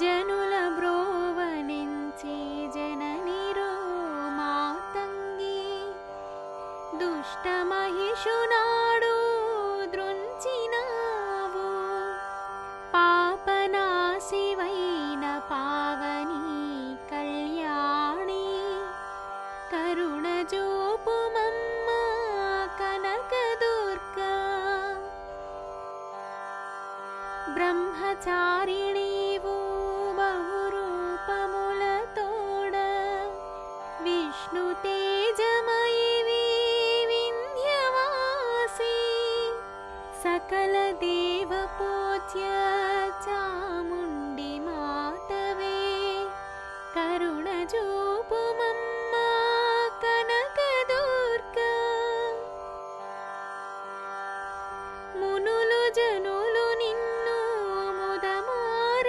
జనుల బ్రోవనించి జననిరో మాతంగి దుష్ట మహిషునాడు దృంచినావు పాపనాశివైన పావని కళ్యాణి కరుణ జోపుమమ్మ కనకదుర్గా బ్రహ్మచారిణీవు సకల దేవ పూజ్య చాముండి మాతవే కరుణ జూపుమమ్మ కనకదుర్గా మునులు జనులు నిన్ను ముదమార